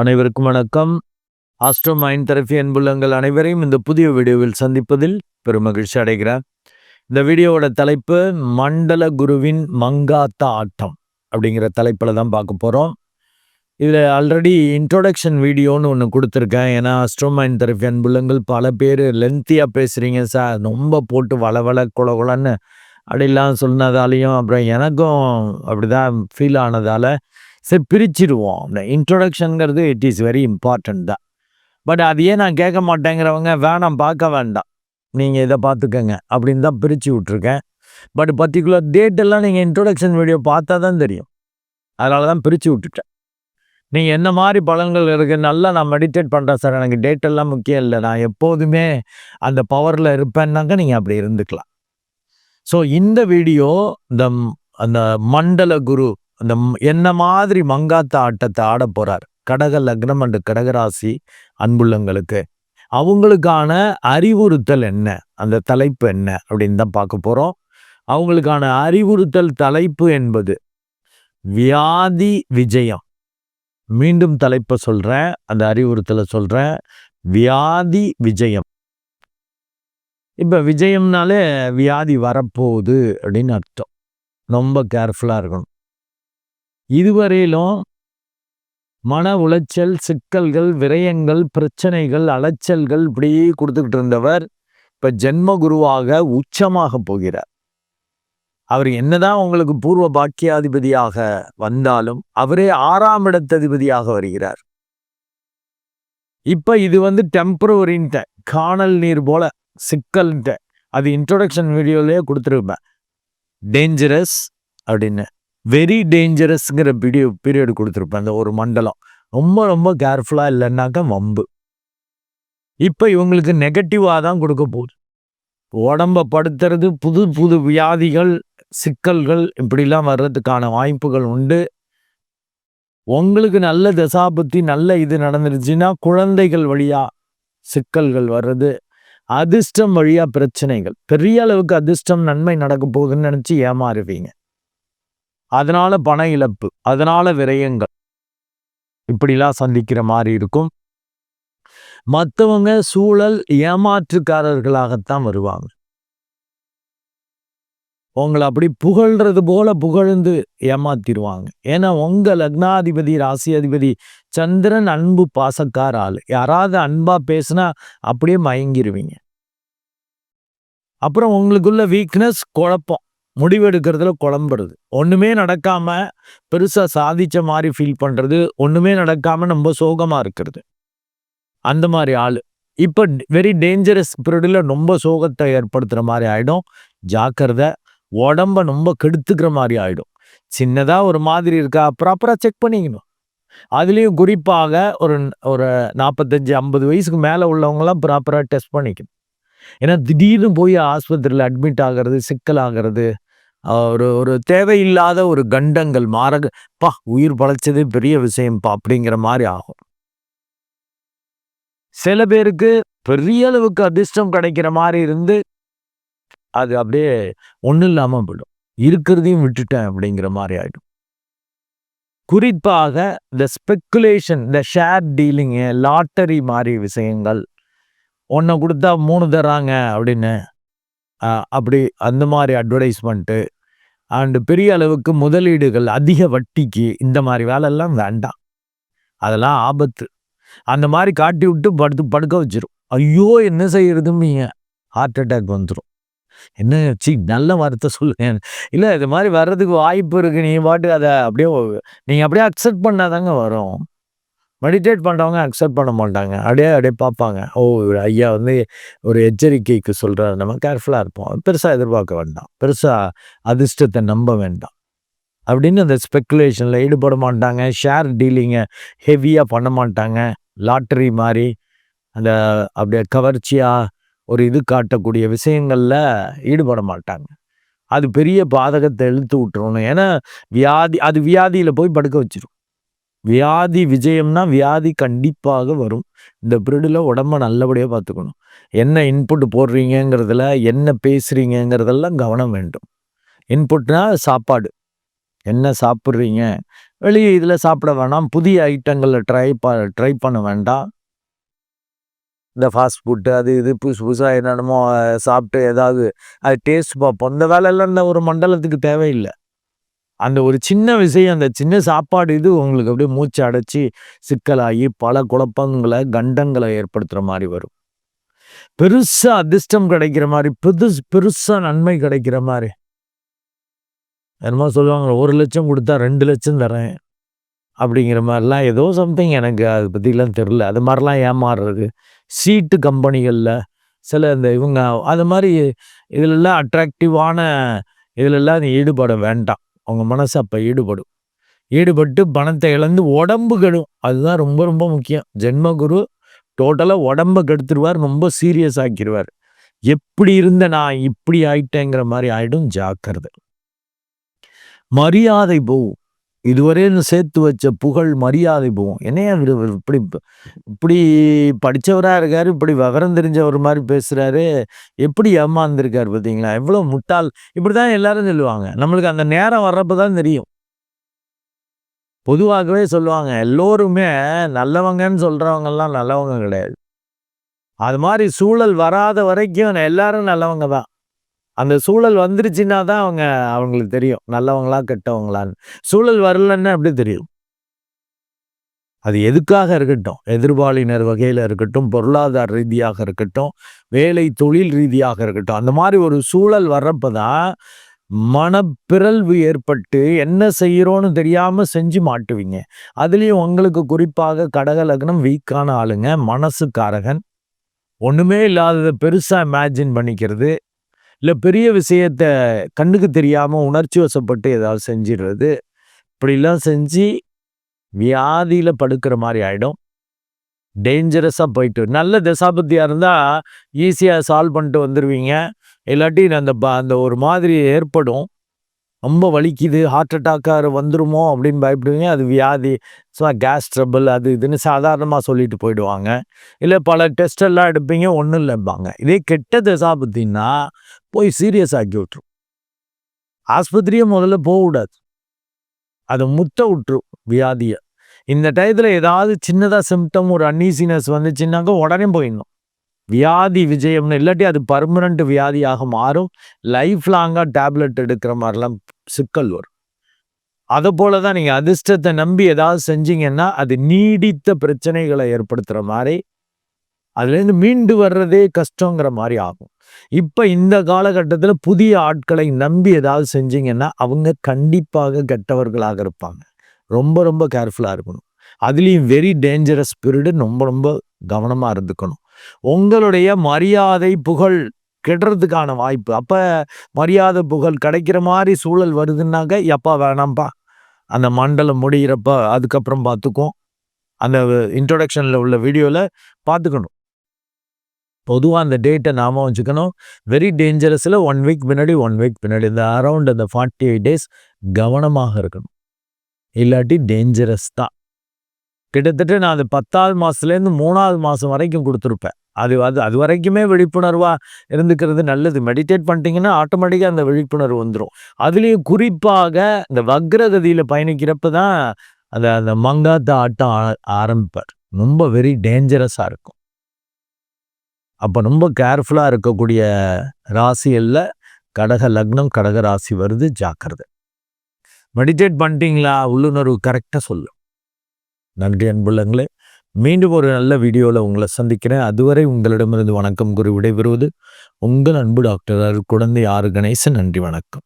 அனைவருக்கும் வணக்கம். Astro mind therapy அன்புள்ளங்கள் அனைவரையும் இந்த புதிய வீடியோவில் சந்திப்பதில் பெருமகிழ்ச்சி அடைகிறேன். இந்த வீடியோவோட தலைப்பு மண்டல குருவின் மங்காத்தா ஆட்டம் அப்படிங்கிற தலைப்பில் தான் பார்க்க போகிறோம் இதில் ஆல்ரெடி இன்ட்ரோடக்ஷன் வீடியோன்னு ஒன்று கொடுத்துருக்கேன். ஏன்னா ஆஸ்ட்ரோ மைண்ட் தெரபி அன்புள்ளங்கள் பல பேர் லென்த்தியாக பேசுகிறீங்க சார். ரொம்ப போட்டு வளவள குலகுலன்னு அப்படிலாம் சொன்னதாலையும் அப்புறம் எனக்கும் அப்படிதான் ஃபீல் ஆனதால் சரி பிரிச்சிடுவோம். இந்த இன்ட்ரொடக்ஷனுங்கிறது இட் இஸ் வெரி இம்பார்ட்டண்ட் தான். பட் அதையே நான் கேட்க மாட்டேங்கிறவங்க வேணாம் பார்க்க வேண்டாம். நீங்கள் இதை பார்த்துக்கங்க அப்படின்னு தான் பிரித்து விட்ருக்கேன் பட் பர்டிகுலர் டேட்டெல்லாம் நீங்கள் இன்ட்ரொடக்ஷன் வீடியோ பார்த்தா தான் தெரியும். அதனால தான் பிரித்து விட்டுட்டேன். நீங்கள் என்ன மாதிரி பலன்கள் இருக்குது நல்லா நான் மெடிடேட் பண்ணுறேன் சார் எனக்கு டேட்டெல்லாம் முக்கியம் இல்லை. நான் எப்போதுமே அந்த பவரில் இருப்பேன்னாக்க நீங்கள் அப்படி இருந்துக்கலாம். ஸோ இந்த வீடியோ இந்த அந்த மண்டல குரு அந்த என்ன மாதிரி மங்காத்த ஆட்டத்தை ஆட போறார்? கடக லக்னம் அண்டு கடகராசி அன்புள்ளங்களுக்கு அவங்களுக்கான அறிவுறுத்தல் என்ன? அந்த தலைப்பு என்ன? அப்படின்னு தான் பார்க்க போகிறோம் அவங்களுக்கான அறிவுறுத்தல் தலைப்பு என்பது வியாதி விஜயம். மீண்டும் தலைப்பை சொல்கிறேன் அந்த அறிவுறுத்தலை சொல்கிறேன் வியாதி விஜயம். இப்போ விஜயம்னாலே வியாதி வரப்போகுது அப்படின்னு அர்த்தம். ரொம்ப கேர்ஃபுல்லாக இருக்கணும். இதுவரையிலும் மன உளைச்சல் சிக்கல்கள் விரயங்கள் பிரச்சனைகள் அலைச்சல்கள் இப்படியே கொடுத்துக்கிட்டு இருந்தவர் இப்ப ஜென்ம குருவாக உச்சமாக போகிறார். அவர் என்னதான் உங்களுக்கு பூர்வ பாக்கியாதிபதியாக வந்தாலும் அவரே ஆறாம் இடத்ததிபதியாக வருகிறார். இப்ப இது வந்து டெம்பரவரின்ட்ட காணல் நீர் போல சிக்கல்ன்ட்ட. அது இன்ட்ரொடக்ஷன் வீடியோலேயே கொடுத்துருப்பேன். டேஞ்சரஸ் அப்படின்னு. வெரி டேஞ்சரஸ்ங்கிற வீடியோ பீரியட் கொடுத்துருப்பேன். அந்த ஒரு மண்டலம். ரொம்ப ரொம்ப கேர்ஃபுல்லாக இல்லைன்னாக்கா வம்பு. இப்போ இவங்களுக்கு நெகட்டிவாக தான் கொடுக்க போகுது. உடம்ப படுத்துறது புது புது வியாதிகள் சிக்கல்கள் இப்படிலாம் வர்றதுக்கான வாய்ப்புகள் உண்டு. உங்களுக்கு நல்ல தசாபத்தி நல்ல இது நடந்துருச்சுன்னா குழந்தைகள் வழியாக சிக்கல்கள் வர்றது அதிர்ஷ்டம் வழியாக பிரச்சனைகள். பெரிய அளவுக்கு அதிர்ஷ்டம் நன்மை நடக்க போகுதுன்னு நினச்சி ஏமாறுவீங்க. அதனால பண இழப்பு அதனால விரயங்கள். இப்படிலாம் சந்திக்கிற மாதிரி இருக்கும். மற்றவங்க சூழல் ஏமாற்றுக்காரர்களாகத்தான் வருவாங்க. உங்களை அப்படி புகழ்றது போல புகழ்ந்து ஏமாத்திடுவாங்க. ஏன்னா உங்கள் லக்னாதிபதி ராசி அதிபதி சந்திரன் அன்பு பாசக்கார ஆள் யாராவது அன்பா பேசுனா அப்படியே மயங்கிருவீங்க. அப்புறம் உங்களுக்குள்ள வீக்னஸ் குழப்பம். முடிவெடுக்கிறதுல குழம்புறது. ஒன்றுமே நடக்காமல் பெருசாக சாதித்த மாதிரி ஃபீல் பண்ணுறது ஒன்றுமே நடக்காமல் ரொம்ப சோகமாக இருக்கிறது. அந்த மாதிரி ஆள். இப்போ வெரி டேஞ்சரஸ் பீரியடில் ரொம்ப சோகத்தை ஏற்படுத்துகிற மாதிரி ஆகிடும் ஜாக்கிரதை உடம்ப ரொம்ப கெடுத்துக்கிற மாதிரி ஆகிடும் சின்னதாக ஒரு மாதிரி இருக்கா ப்ராப்பராக செக் பண்ணிக்கணும். அதுலேயும் குறிப்பாக ஒரு ஒரு நாற்பத்தஞ்சு ஐம்பது வயசுக்கு மேலே உள்ளவங்களாம் ப்ராப்பராக டெஸ்ட் பண்ணிக்கணும். ஏன்னா திடீர்னு போய் ஆஸ்பத்திரியில் அட்மிட் ஆகிறது சிக்கல் ஆகிறது ஒரு ஒரு தேவையில்லாத ஒரு கண்டங்கள் மாரக பா உயிர் பழைச்சதே பெரிய விஷயம்ப்பா அப்படிங்கிற மாதிரி ஆகும். சில பேருக்கு பெரிய அளவுக்கு அதிர்ஷ்டம் கிடைக்கிற மாதிரி இருந்து அது அப்படியே ஒன்றும் இல்லாமல் போயிடும். இருக்கிறதையும் விட்டுட்டேன் அப்படிங்கிற மாதிரி ஆகிடும் குறிப்பாக இந்த ஸ்பெக்குலேஷன் இந்த ஷேர் டீலிங்கு லாட்டரி மாதிரி விஷயங்கள் ஒன்றை கொடுத்தா மூணு தராங்க அப்படின்னு அப்படி அந்த மாதிரி அட்வர்டைஸ்மெண்ட்டு அண்டு பெரிய அளவுக்கு முதலீடுகள் அதிக வட்டிக்கு இந்த மாதிரி வேலையெல்லாம் வேண்டாம். அதெல்லாம் ஆபத்து. அந்த மாதிரி காட்டி விட்டு படுத்து படுக்க வச்சிரும். ஐயோ என்ன செய்யறதும்பீங்க ஹார்ட் அட்டாக் வந்துடும் என்ன சி நல்ல வார்த்தை சொல்லுங்க இல்லை இது மாதிரி வர்றதுக்கு வாய்ப்பு இருக்கு. நீ பாட்டு அதை அப்படியே நீங்கள் அப்படியே அக்செப்ட் பண்ணாதாங்க வரும். மெடிடேட் பண்ணுறவங்க அக்செப்ட் பண்ண மாட்டாங்க. அப்படியே அப்படியே பார்ப்பாங்க. ஓ இவர் ஐயா வந்து ஒரு எச்சரிக்கைக்கு சொல்கிறாரு நம்ம கேர்ஃபுல்லாக இருப்போம். பெருசாக எதிர்பார்க்க வேண்டாம். பெருசாக அதிர்ஷ்டத்தை நம்ப வேண்டாம். அப்படின்னு அந்த ஸ்பெக்குலேஷனில் ஈடுபட மாட்டாங்க. ஷேர் டீலிங்கை ஹெவியாக பண்ண மாட்டாங்க. லாட்டரி மாதிரி அந்த அப்படியே கவர்ச்சியாக ஒரு இது காட்டக்கூடிய விஷயங்களில் ஈடுபட மாட்டாங்க. அது பெரிய பாதகத்தை இழுத்து விட்டுருணும் ஏன்னா வியாதி அது வியாதியில் போய் படுக்க வச்சிரும். வியாதி விஜயம்னா வியாதி கண்டிப்பாக வரும். இந்த பீரியடில் உடம்ப நல்லபடியாக பார்த்துக்கணும். என்ன இன்புட் போடுறீங்கங்கிறதுல என்ன பேசுகிறீங்கிறதெல்லாம் கவனம் வேண்டும். இன்புட்னா சாப்பாடு. என்ன சாப்பிட்றீங்க? வெளியே இதில் சாப்பிட வேணாம். புதிய ஐட்டங்களில் ட்ரை ப ட்ரை பண்ண வேண்டாம். இந்த ஃபாஸ்ட் ஃபுட்டு அது இது புதுசு புதுசாக என்னென்னமோ சாப்பிட்டு ஏதாவது அது டேஸ்ட் பார்ப்போம். இந்த வேலையெல்லாம் இந்த ஒரு மண்டலத்துக்கு தேவையில்லை. அந்த ஒரு சின்ன விஷயம் அந்த சின்ன சாப்பாடு இது உங்களுக்கு அப்படியே மூச்சு அடைச்சி சிக்கலாகி பல குழப்பங்களை கண்டங்களை ஏற்படுத்துகிற மாதிரி வரும். பெருசாக அதிர்ஷ்டம் கிடைக்கிற மாதிரி பெருசு பெருசாக நன்மை கிடைக்கிற மாதிரி. என்னமோ சொல்லுவாங்க ஒரு லட்சம் கொடுத்தா ரெண்டு லட்சம் தரேன் அப்படிங்கிற மாதிரிலாம் ஏதோ சம்திங் எனக்கு அதை பற்றிலாம் தெரில அது மாதிரிலாம் ஏமாறுறது. சீட்டு கம்பெனிகளில் சில இந்த இவங்க அது மாதிரி இதிலெல்லாம் அட்ராக்டிவான இதிலெல்லாம் நீ ஈடுபட வேண்டாம். அவங்க மனசு அப்போ ஈடுபடும். ஈடுபட்டு பணத்தை இழந்து உடம்பு கெடும் அதுதான் ரொம்ப ரொம்ப முக்கியம். ஜென்மகுரு டோட்டலாக உடம்பை கெடுத்துருவார் ரொம்ப சீரியஸ் ஆக்கிடுவார் எப்படி இருந்த நான் இப்படி ஆயிட்டேங்கிற மாதிரி ஆயிடும் ஜாக்கிரதை. மரியாதை போகும். இதுவரையும் சேர்த்து வச்ச புகழ் மரியாதை போகும். என்னையா இப்படி இப்படி படித்தவராக இருக்கார் இப்படி விவரம் தெரிஞ்சவர் மாதிரி பேசுகிறாரு எப்படி ஏமாந்துருக்காரு பார்த்தீங்களா? எவ்வளோ முட்டாள். இப்படி தான் எல்லாரும் சொல்லுவாங்க. நம்மளுக்கு அந்த நேரம் வர்றப்ப தான் தெரியும். பொதுவாகவே சொல்லுவாங்க எல்லோருமே நல்லவங்கன்னு சொல்கிறவங்கெல்லாம் நல்லவங்க கிடையாது. அது மாதிரி சூழல் வராத வரைக்கும் எல்லாரும் நல்லவங்க தான். அந்த சூழல் வந்துருச்சுன்னா தான் அவங்க அவங்களுக்கு தெரியும். நல்லவங்களா கெட்டவங்களான்னு. சூழல் வரலன்னு அப்படி தெரியும்? அது எதுக்காக இருக்கட்டும். எதிர்பாலினர் வகையில் இருக்கட்டும் பொருளாதார ரீதியாக இருக்கட்டும் வேலை தொழில் ரீதியாக இருக்கட்டும். அந்த மாதிரி ஒரு சூழல் வர்றப்ப தான் மனப்பிறல்வு ஏற்பட்டு என்ன செய்கிறோன்னு தெரியாமல் செஞ்சு மாட்டுவீங்க. அதுலேயும் உங்களுக்கு குறிப்பாக கடக லக்னம் வீக்கான ஆளுங்க மனசுக்காரகன். ஒன்றுமே இல்லாததை பெருசாக இமேஜின் பண்ணிக்கிறது இல்லை பெரிய விஷயத்த கண்ணுக்கு தெரியாமல் உணர்ச்சி வசப்பட்டு ஏதாவது செஞ்சிடுறது இப்படிலாம் செஞ்சு வியாதியில் படுக்கிற மாதிரி ஆகிடும் டேஞ்சரஸாக போயிட்டு நல்ல தசாபத்தியாக இருந்தால் ஈஸியாக சால்வ் பண்ணிட்டு வந்துடுவீங்க இல்லாட்டி அந்த அந்த ஒரு மாதிரி ஏற்படும். ரொம்ப வலிக்குது ஹார்ட் அட்டாக்காக வந்துருமோ அப்படின்னு பயப்படுவீங்க. அது வியாதி சும்மா கேஸ் ட்ரபிள் அது இதுன்னு சாதாரணமாக சொல்லிட்டு போயிடுவாங்க. இல்லை பல டெஸ்ட் எல்லாம் எடுப்பீங்க ஒன்றும் இல்லைப்பாங்க இதே கெட்ட தசாபத்தின்னா போய் சீரியஸ் ஆக்கி விட்டுரும் ஆஸ்பத்திரியே முதல்ல போகக்கூடாது. அதை முத்த விட்டுரும் வியாதியை. இந்த டயத்தில் ஏதாவது சின்னதாக சிம்டம் ஒரு அன்னீசினஸ் வந்துச்சுன்னாக்க உடனே போயிடணும். வியாதி விஜயம்னு இல்லாட்டி அது பர்மனண்ட் வியாதியாக மாறும். லைஃப் லாங்காக டேப்லெட் எடுக்கிற மாதிரிலாம் சிக்கல் வரும். அதை போல தான் நீங்கள் அதிர்ஷ்டத்தை நம்பி ஏதாவது செஞ்சீங்கன்னா அது நீடித்த பிரச்சனைகளை ஏற்படுத்துகிற மாதிரி அதுலேருந்து மீண்டு வர்றதே கஷ்டங்கிற மாதிரி ஆகும். இப்போ இந்த காலகட்டத்தில் புதிய ஆட்களை நம்பி ஏதாவது செஞ்சீங்கன்னா அவங்க கண்டிப்பாக கெட்டவர்களாக இருப்பாங்க. ரொம்ப ரொம்ப கேர்ஃபுல்லாக இருக்கணும். அதுலேயும் வெரி டேஞ்சரஸ் பீரியடு ரொம்ப ரொம்ப கவனமாக இருந்துக்கணும். உங்களுடைய மரியாதை புகழ் கெடுறதுக்கான வாய்ப்பு. அப்போ மரியாதை புகழ் கிடைக்கிற மாதிரி சூழல் வருதுன்னாக்க எப்பா வேணாம்ப்பா. அந்த மண்டலம் முடிகிறப்ப அதுக்கப்புறம் பார்த்துக்கும் அந்த இன்ட்ரொடக்ஷனில் உள்ள வீடியோவில் பார்த்துக்கணும் பொதுவாக அந்த டேட்டை நாம் வச்சுக்கணும். வெரி டேஞ்சரஸில் ஒன் வீக் பின்னாடி ஒன் வீக் பின்னாடி. இந்த அரவுண்ட் அந்த ஃபார்ட்டி எயிட் டேஸ் கவனமாக இருக்கணும். இல்லாட்டி டேஞ்சரஸ் தான். கிட்டத்தட்ட நான் அது பத்தாவது மாதத்துலேருந்து மூணாவது மாதம் வரைக்கும் கொடுத்துருப்பேன். அது அது அது வரைக்குமே விழிப்புணர்வாக இருந்துக்கிறது நல்லது. மெடிடேட் பண்ணிட்டீங்கன்னா ஆட்டோமேட்டிக்காக அந்த விழிப்புணர்வு வந்துடும் அதுலேயும் குறிப்பாக இந்த வக்ரகதியில் பயணிக்கிறப்ப தான் அந்த அந்த மங்காத்த ஆட்டம் ஆரம்பிப்பார். ரொம்ப வெரி டேஞ்சரஸாக இருக்கும். அப்போ ரொம்ப கேர்ஃபுல்லாக இருக்கக்கூடிய ராசிகளில் கடக லக்னம் கடக ராசி வருது ஜாக்கிரதை. மெடிடேட் பண்ணிட்டீங்களா? உள்ளுணர்வு கரெக்டாக சொல்லும் நன்றி அன்புள்ளங்களே மீண்டும் ஒரு நல்ல வீடியோவில் உங்களை சந்திக்கிறேன். அதுவரை உங்களிடமிருந்து வணக்கம் கூறி விடைபெறுவது உங்கள் அன்பு டாக்டர் குழந்தை ஆறு கணேசன். நன்றி வணக்கம்.